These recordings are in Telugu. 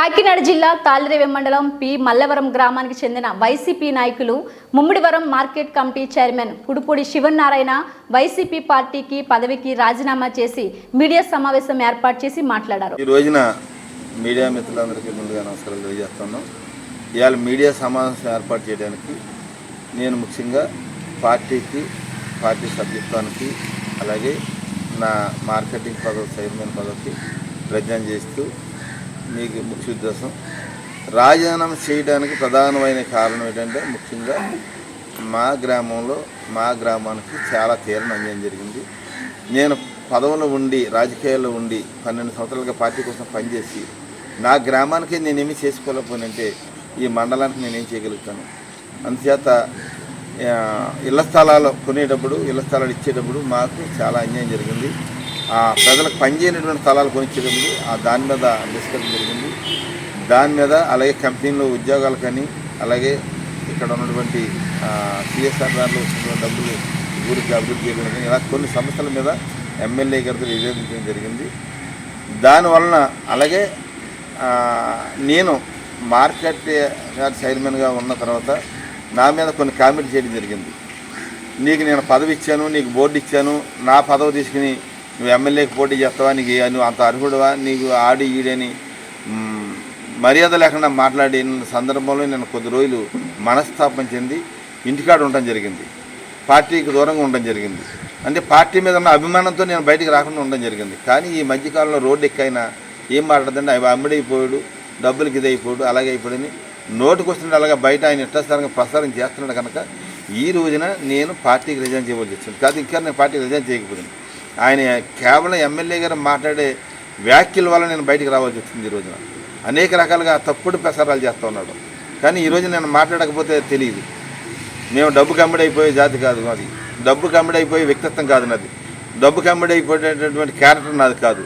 కాకినాడ జిల్లా తాళ్ళరేవి మండలం పి. మల్లవరం గ్రామానికి చెందిన వైసీపీ నాయకులు Mummidivaram market committee chairman Kudupudi Sivanarayana YCP పార్టీకి పదవికి రాజీనామా చేసి మీడియా సమావేశం ఏర్పాటు చేసి మాట్లాడారు. ఈ రోజున మీడియా మిత్రులందరికీ ముందుగా నమస్కారాలు తెలియజేస్తున్నాం. ఇవాళ మీడియా సమావేశం ఏర్పాటు చేయడానికి నేను ముఖ్యంగా పార్టీకి పార్టీ సభ్యత్వానికి అలాగే నా మార్కెటింగ్ పదవి చైర్మన్ పదవికి ప్రజ్ఞ చేస్తూ మీకు ముఖ్య ఉద్దేశం. రాజీనామా చేయడానికి ప్రధానమైన కారణం ఏంటంటే ముఖ్యంగా మా గ్రామంలో మా గ్రామానికి చాలా తీరని అన్యాయం జరిగింది. నేను పదవులో ఉండి రాజకీయాల్లో ఉండి పన్నెండు సంవత్సరాలుగా పార్టీ కోసం పనిచేసి నా గ్రామానికి నేనేమి చేసుకోలేకపోయినంటే ఈ మండలానికి నేనేం చేయగలుగుతాను? అందుచేత ఇళ్ళ స్థలాలు కొనేటప్పుడు ఇళ్ళ స్థలాలు ఇచ్చేటప్పుడు మాకు చాలా అన్యాయం జరిగింది. ప్రజలకు పనిచేయనటువంటి స్థలాలు కొనిచ్చేటప్పుడు ఆ దాని మీద డిస్కషన్ జరిగింది. దాని మీద అలాగే కంపెనీలో ఉద్యోగాలు కానీ అలాగే ఇక్కడ ఉన్నటువంటి సిఎస్ఆర్ దాంట్లో వచ్చినటువంటి డబ్బులు ఊరికి అభివృద్ధి చేయడం కానీ ఇలా కొన్ని సంస్థల మీద ఎమ్మెల్యే గారితో నివేదించడం జరిగింది. దానివలన అలాగే నేను మార్కెట్ యార్డ్ చైర్మన్గా ఉన్న తర్వాత నా మీద కొన్ని కామెంట్ చేయడం జరిగింది. నీకు నేను పదవి ఇచ్చాను నీకు బోర్డు ఇచ్చాను నా పదవి తీసుకుని నువ్వు ఎమ్మెల్యేకి పోటీ చేస్తావా? నీకు నువ్వు అంత అర్హుడువా? నీకు ఆడి ఈడని మర్యాద లేకుండా మాట్లాడిన సందర్భంలో నేను కొద్ది రోజులు మనస్తాపం చెంది ఇంటికాడ ఉండటం జరిగింది. పార్టీకి దూరంగా ఉండడం జరిగింది. అంటే పార్టీ మీద ఉన్న అభిమానంతో నేను బయటికి రాకుండా ఉండడం జరిగింది. కానీ ఈ మధ్యకాలంలో రోడ్డు ఎక్కైనా ఏం మాట్లాడదండి అవి అమ్ముడైపోయాడు డబ్బులకి ఇది అయిపోయాడు అలాగే అయిపోయాడని నోటుకు వస్తుంటే అలాగే బయట ఆయన ఇష్టస్థానంగా ప్రసారం చేస్తున్నాడు కనుక ఈ రోజున నేను పార్టీకి రిజైన్ చేయవలసి వచ్చింది. కాదు ఇంకా నేను పార్టీకి రిజైన్ చేయకపోయింది. ఆయన కేవలం ఎమ్మెల్యే గారు మాట్లాడే వ్యాఖ్యల వల్ల నేను బయటికి రావాల్సి వచ్చింది ఈ రోజున. అనేక రకాలుగా తప్పుడు ప్రసారాలు చేస్తూ ఉన్నాడు. కానీ ఈ రోజు నేను మాట్లాడకపోతే తెలియదు. మేము డబ్బు కమ్మిడైపోయే జాతి కాదు మాది. డబ్బు కమ్మిడైపోయే వ్యక్తిత్వం కాదు నాది. డబ్బు కమ్మిడైపోయేటటువంటి క్యారెక్టర్ నాది కాదు.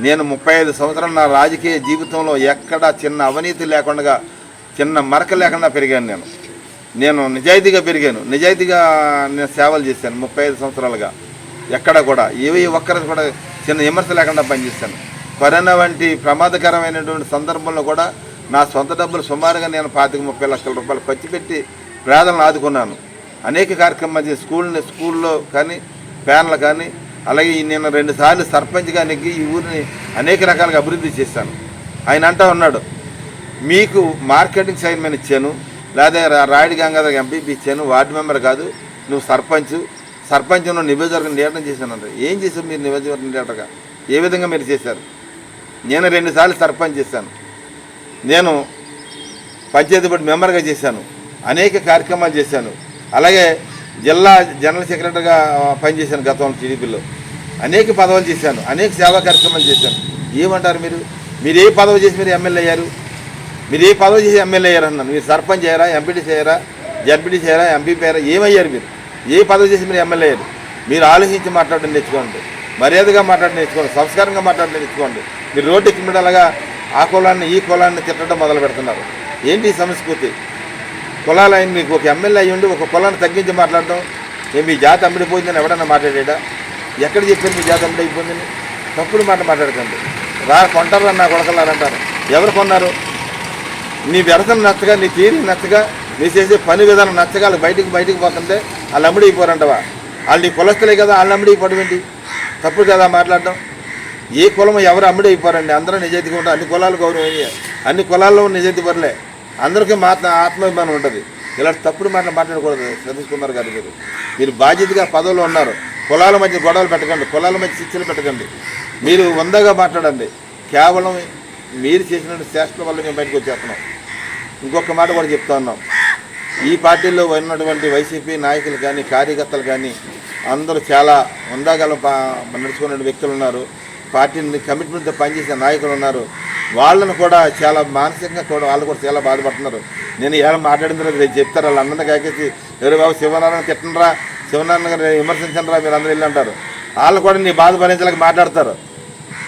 నేను ముప్పై ఐదు సంవత్సరాలు నా రాజకీయ జీవితంలో ఎక్కడా చిన్న అవినీతి లేకుండా చిన్న మరక లేకుండా పెరిగాను నేను. నేను నిజాయితీగా పెరిగాను. నిజాయితీగా నేను సేవలు చేశాను ముప్పై ఐదు సంవత్సరాలుగా. ఎక్కడ కూడా ఏవి ఒక్కరికి కూడా చిన్న విమర్శ లేకుండా పనిచేస్తాను. కరోనా వంటి ప్రమాదకరమైనటువంటి సందర్భంలో కూడా నా సొంత డబ్బులు సుమారుగా నేను పాతిక ముప్పై లక్షల రూపాయలు ఖర్చు పెట్టి పేదలను ఆదుకున్నాను. అనేక కార్యక్రమాలు స్కూల్ని స్కూల్లో కానీ ప్యాన్లు కానీ అలాగే నేను రెండుసార్లు సర్పంచ్గా నెగ్గి ఈ ఊరిని అనేక రకాలుగా అభివృద్ధి చేశాను. ఆయన అంటా ఉన్నాడు మీకు మార్కెటింగ్ సైన్మెంట్ ఇచ్చాను లేదా రా- రాయుడు గంగాధర్ ఎంపీపీ ఇచ్చాను వార్డు మెంబర్ కాదు నువ్వు సర్పంచ్ సర్పంచ్ నువ్వు నియోజకవర్గం లీడర్ చేశానంట. ఏం చేశారు మీరు నియోజకవర్గం డేటగా ఏ విధంగా మీరు చేశారు? నేను రెండుసార్లు సర్పంచ్ చేశాను. నేను పంచాయతీ బోర్డు మెంబర్గా చేశాను. అనేక కార్యక్రమాలు చేశాను. అలాగే జిల్లా జనరల్ సెక్రటరీగా పనిచేశాను గతంలో టీడీపీలో. అనేక పదవులు చేశాను. అనేక సేవా కార్యక్రమాలు చేశాను. ఏమంటారు మీరు? మీరు ఏ పదవి చేసి మీరు ఎమ్మెల్యే అయ్యారు? మీరు ఏ పదవి చేసి ఎమ్మెల్యే అయ్యారు అన్నాను. మీరు సర్పంచ్ అయ్యారా? ఎంపీటీ చేయరా జడ్పీటీ చేయరా ఎంపీపీ అయ్యారా? ఏమయ్యారు మీరు? ఏ పదవి చేసి మీరు ఎమ్మెల్యే మీరు ఆలోచించి మాట్లాడడం నేర్చుకోండి. మర్యాదగా మాట్లాడడం నేర్చుకోండి. సంస్కారంగా మాట్లాడడం నేర్చుకోండి. మీరు రోడ్డు ఎక్కి ఆ కులాన్ని ఈ కులాన్ని తిట్టడం మొదలు పెడుతున్నారు. ఏంటి సంస్కృతి? కులాలు ఆయన మీకు ఒక ఎమ్మెల్యే అయ్యి ఉండి ఒక కులాన్ని తగ్గించి మాట్లాడడం? ఏ మీ జాతి అమ్మిడిపోయిందని ఎవడన్నా మాట్లాడా ఎక్కడ చెప్పారు మీ జాతి అమ్మిడైపోయిందని తప్పుడు మాట మాట్లాడకండి. రా కొంటారు నా కొడకలారంటారు. ఎవరు కొన్నారు? నీ వ్యర్థం నచ్చగా నీ తీరి నచ్చగా నీ చేసే పని విధానం నచ్చగా బయటికి బయటికి పోతుంటే వాళ్ళు అమ్ముడైపోరంటవా వాళ్ళు నీ కులస్తులే కదా వాళ్ళు అమ్ముడైపోవడం ఏంటి? తప్పుడు కదా మాట్లాడడం? ఏ కులం ఎవరు అమ్ముడైపోరండి అందరూ నిజాయితీగా ఉంటారు అన్ని కులాలు గౌరవం అన్ని కులాల్లో నిజాయితీ పరలే. అందరికీ మాత్రం ఆత్మాభిమానం ఉంటుంది. ఇలాంటి తప్పుడు మాటలు మాట్లాడకూడదు సతీష్ కుమార్ గారు మీరు మీరు బాధ్యతగా పదవులు ఉన్నారు. కులాల మధ్య గొడవలు పెట్టకండి. కులాల మధ్య శిక్షలు పెట్టకండి. మీరు వందగా మాట్లాడండి. కేవలం మీరు చేసినటువంటి చేష్టల వల్ల మేము బయటకు వచ్చేస్తున్నాం. ఇంకొక మాట కూడా చెప్తా ఉన్నాం. ఈ పార్టీలో ఉన్నటువంటి వైసీపీ నాయకులు కానీ కార్యకర్తలు కానీ అందరూ చాలా ఉందాగల నడుచుకునే వ్యక్తులు ఉన్నారు. పార్టీని కమిట్మెంట్తో పనిచేసే నాయకులు ఉన్నారు. వాళ్ళను కూడా చాలా మానసికంగా కూడా వాళ్ళు కూడా చాలా బాధపడుతున్నారు. నేను ఎలా మాట్లాడిన రేపు చెప్తారు? వాళ్ళందరినీ కాకేసి ఎవరు బాబు శివనారాయణ తిట్టనరా? శివనారాయణ గారు విమర్శించనరా? మీరు అందరూ వెళ్ళి అంటారు. వాళ్ళు కూడా నీ బాధ భరించలేక మాట్లాడతారు.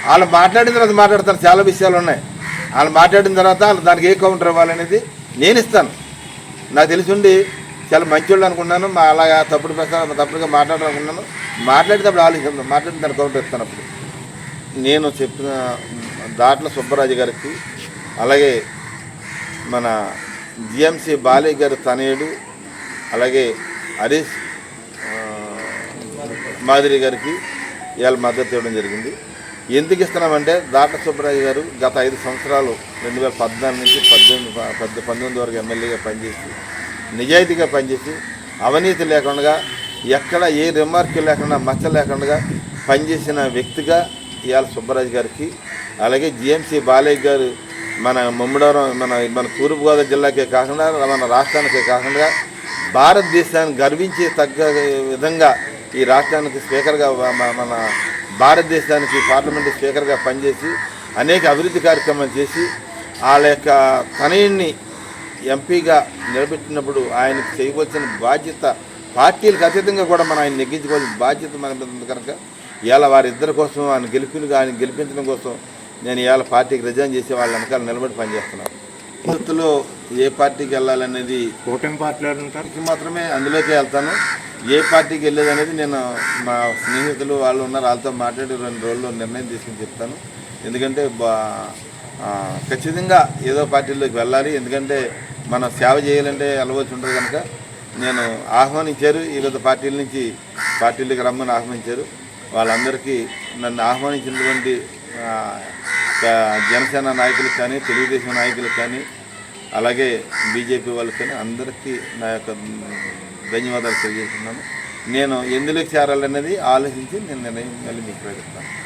వాళ్ళు మాట్లాడిన తర్వాత మాట్లాడతారు. చాలా విషయాలు ఉన్నాయి. వాళ్ళు మాట్లాడిన తర్వాత వాళ్ళు దానికి ఏ కౌంటర్ ఇవ్వాలనేది నేను ఇస్తాను. నాకు తెలిసి ఉండి చాలా మంచోళ్ళు అనుకున్నాను మా అలాగా తప్పుడు ప్రసారం తప్పుడుగా మాట్లాడాలనుకున్నాను. మాట్లాడేటప్పుడు ఆలోచిస్తాను మాట్లాడిన దాని కౌంటర్ ఇస్తాను అప్పుడు. నేను చెప్పిన దాట్ల సుబ్బరాజు గారికి అలాగే మన జిఎంసి బాలయ్య గారి తనయుడు అలాగే హరీష్ మాదిరి గారికి ఇవాళ మద్దతు ఇవ్వడం జరిగింది. ఎందుకు ఇస్తున్నామంటే దాట సుబ్బరాజు గారు గత ఐదు సంవత్సరాలు రెండు వేల పద్నాలుగు నుంచి పద్దెనిమిది పద్ద పంతొమ్మిది వరకు ఎమ్మెల్యేగా పనిచేసి నిజాయితీగా పనిచేసి అవినీతి లేకుండా ఎక్కడ ఏ రిమార్క్ లేకుండా మచ్చ లేకుండా పనిచేసిన వ్యక్తిగా ఇవాళ సుబ్బరాజు గారికి అలాగే జిఎంసీ బాలయ్య గారు మన ముమ్మడవరం మన మన తూర్పుగోదావరి జిల్లాకే కాకుండా మన రాష్ట్రానికే కాకుండా భారతదేశాన్ని గర్వించే తగ్గ విధంగా ఈ రాష్ట్రానికి స్పీకర్గా మన భారతదేశానికి పార్లమెంటు స్పీకర్గా పనిచేసి అనేక అభివృద్ధి కార్యక్రమాలు చేసి వాళ్ళ యొక్క తనయుడిని ఎంపీగా నిలబెట్టినప్పుడు ఆయనకు చేయవలసిన బాధ్యత పార్టీలకు అతీతంగా కూడా మనం ఆయన నెగ్గించుకోవాల్సిన బాధ్యత మన మీద ఉంది కనుక ఇవాళ వారిద్దరి కోసం ఆయన గెలిపి ఆయన గెలిపించడం కోసం నేను ఇవాళ పార్టీకి రిజైన్ చేసి వాళ్ళ వెనకాల నిలబడి పనిచేస్తున్నాను. భవిష్యత్తులో ఏ పార్టీకి వెళ్ళాలనేది కూటమి పార్టీలో పార్టీకి మాత్రమే అందులోకే వెళ్తాను. ఏ పార్టీకి వెళ్ళేది అనేది నేను మా స్నేహితులు వాళ్ళు ఉన్నారు వాళ్ళతో మాట్లాడి రెండు రోజుల్లో నిర్ణయం తీసుకుని చెప్తాను. ఎందుకంటే బా ఖచ్చితంగా ఏదో పార్టీలోకి వెళ్ళాలి. ఎందుకంటే మనం సేవ చేయాలంటే అలవచ్చు ఉంటుంది కనుక నేను ఆహ్వానించారు. వివిధ పార్టీల నుంచి పార్టీలకు రమ్మని ఆహ్వానించారు. వాళ్ళందరికీ నన్ను ఆహ్వానించినటువంటి జనసేన నాయకులకు కానీ తెలుగుదేశం నాయకులకు కానీ అలాగే బీజేపీ వాళ్ళకి కానీ అందరికీ నా యొక్క ధన్యవాదాలు తెలియజేస్తున్నాను. నేను ఎందులోకి చేరాలనేది ఆలోచించి నేను నిర్ణయం మళ్ళీ మీకు ప్రకటిస్తాను.